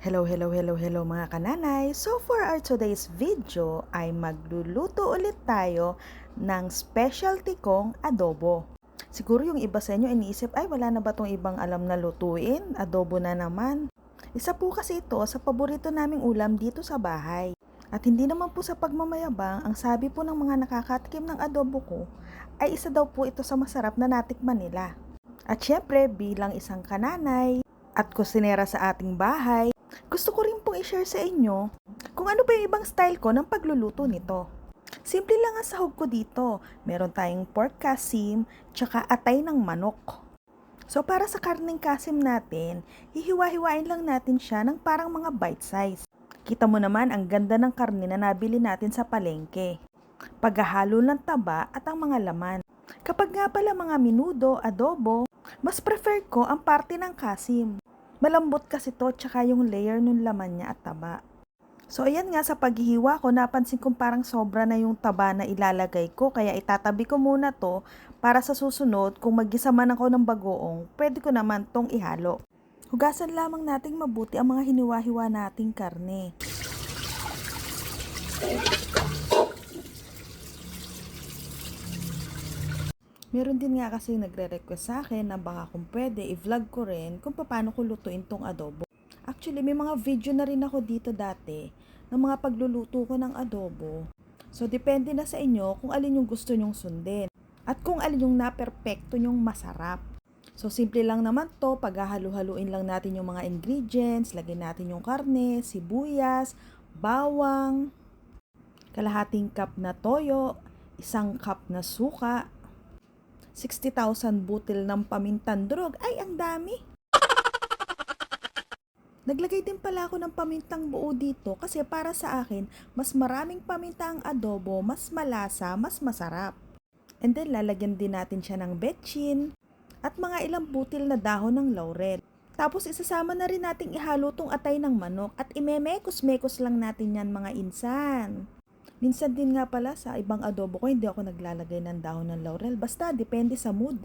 Hello, hello, hello, hello mga kananay. So for our today's video ay magluluto ulit tayo ng specialty kong adobo. Siguro yung iba sa inyo iniisip, ay wala na ba tong ibang alam na lutuin? Adobo na naman. Isa po kasi ito sa paborito naming ulam dito sa bahay. At hindi naman po sa pagmamayabang, ang sabi po ng mga nakakatikim ng adobo ko, ay isa daw po ito sa masarap na natikman nila. At syempre, bilang isang kananay at kusinera sa ating bahay, gusto ko rin pong i-share sa inyo kung ano ba yung ibang style ko ng pagluluto nito. Simple lang ang sahog ko dito. Meron tayong pork kasim, tsaka atay ng manok. So para sa karning kasim natin, hihiwa-hiwain lang natin siya ng parang mga bite size. Kita mo naman ang ganda ng karne na nabili natin sa palengke. Paghahalo ng taba at ang mga laman. Kapag nga pala mga minudo, adobo, mas prefer ko ang parte ng kasim. Malambot kasi to tsaka yung layer ng laman niya at taba. So ayan nga sa paghihiwa ko, napansin kong parang sobra na yung taba na ilalagay ko kaya itatabi ko muna to para sa susunod kung maggisa man ako ng bagoong, pwede ko naman tong ihalo. Hugasan lamang nating mabuti ang mga hiniwa-hiwa nating karne. Meron din nga kasi nagre-request sa akin na baka kung pwede i-vlog ko rin kung paano ko lutuin tong adobo. Actually, may mga video na rin ako dito dati ng mga pagluluto ko ng adobo. So, depende na sa inyo kung alin yung gusto nyong sundin at kung alin yung naperpekto nyong masarap. So, simple lang naman to. Paghahalu-haluin lang natin yung mga ingredients. Lagyan natin yung karne, sibuyas, bawang, kalahating cup na toyo, isang cup na suka, 60,000 butil ng pamintan durog. Ay, ang dami! Naglagay din pala ako ng pamintang buo dito kasi para sa akin, mas maraming paminta ang adobo, mas malasa, mas masarap. And then lalagyan din natin siya ng betchin at mga ilang butil na dahon ng laurel. Tapos isasama na rin nating ihalo tong atay ng manok at imemekos-mekos lang natin yan mga insan. Minsan din nga pala sa ibang adobo ko hindi ako naglalagay ng dahon ng laurel basta depende sa mood.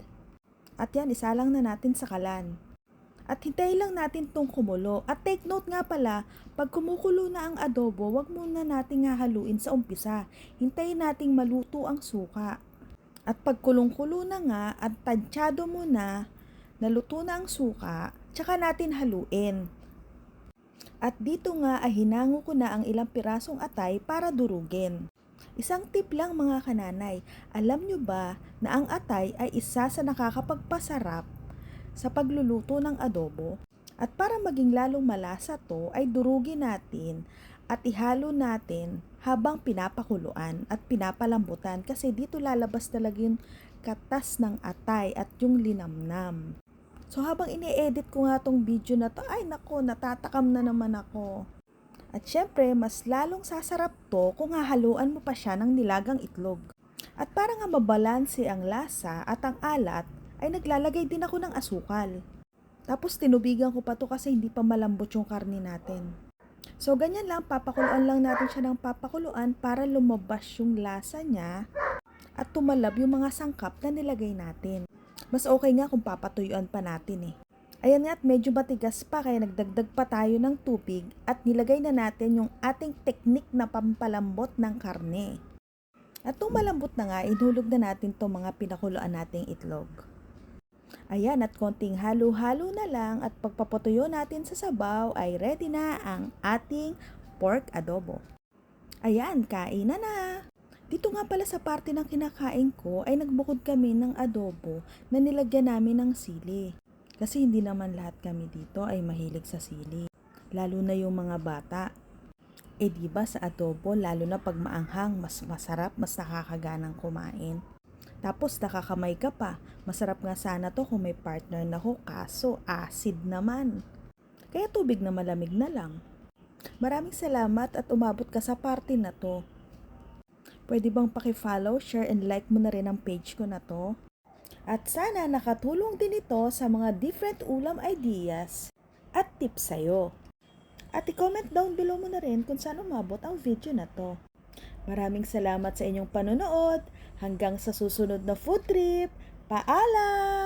At yan isalang na natin sa kalan. At hintay lang natin tong kumulo. At take note nga pala, pag kumukulo na ang adobo, wag muna nating hahaluin sa umpisa. Hintayin nating maluto ang suka. At pag kulong-kulo na nga at tansyado mo na, naluto na ang suka, tsaka natin haluin. At dito nga ay hinango ko na ang ilang pirasong atay para durugin. Isang tip lang mga kananay, alam nyo ba na ang atay ay isa sa nakakapagpasarap sa pagluluto ng adobo? At para maging lalong malasa to ay durugin natin at ihalo natin habang pinapakuluan at pinapalambutan kasi dito lalabas talaga yung katas ng atay at yung linamnam. So habang ini-edit ko nga tong video na to, ay nako, natatakam na naman ako. At syempre, mas lalong sasarap to kung hahaluan mo pa siya ng nilagang itlog. At para nga mabalanse ang lasa at ang alat, ay naglalagay din ako ng asukal. Tapos tinubigan ko pa to kasi hindi pa malambot yung karne natin. So ganyan lang, papakuluan lang natin siya ng papakuluan para lumabas yung lasa niya at tumalab yung mga sangkap na nilagay natin. Mas okay nga kung papatuyuan pa natin eh. Ayan nga at medyo matigas pa kaya nagdagdag pa tayo ng tubig at nilagay na natin yung ating teknik na pampalambot ng karne. At nung malambot na nga, inhulog na natin itong mga pinakuluan nating itlog. Ayan at konting halo-halo na lang at pagpaputuyo natin sa sabaw ay ready na ang ating pork adobo. Ayan, kain na na! Dito nga pala sa parte ng kinakain ko ay nagbukod kami ng adobo na nilagyan namin ng sili. Kasi hindi naman lahat kami dito ay mahilig sa sili. Lalo na yung mga bata. Eh di ba sa adobo, lalo na pag maanghang, mas masarap, mas nakakaganang kumain. Tapos nakakamay ka pa. Masarap nga sana to kung may partner na ko, kaso acid naman. Kaya tubig na malamig na lang. Maraming salamat at umabot ka sa party na to. Pwede bang paki-follow, share, and like mo na rin ang page ko na to? At sana nakatulong din ito sa mga different ulam ideas at tips sa'yo. At i-comment down below mo na rin kung saan umabot ang video na to. Maraming salamat sa inyong panonood. Hanggang sa susunod na food trip. Paalam!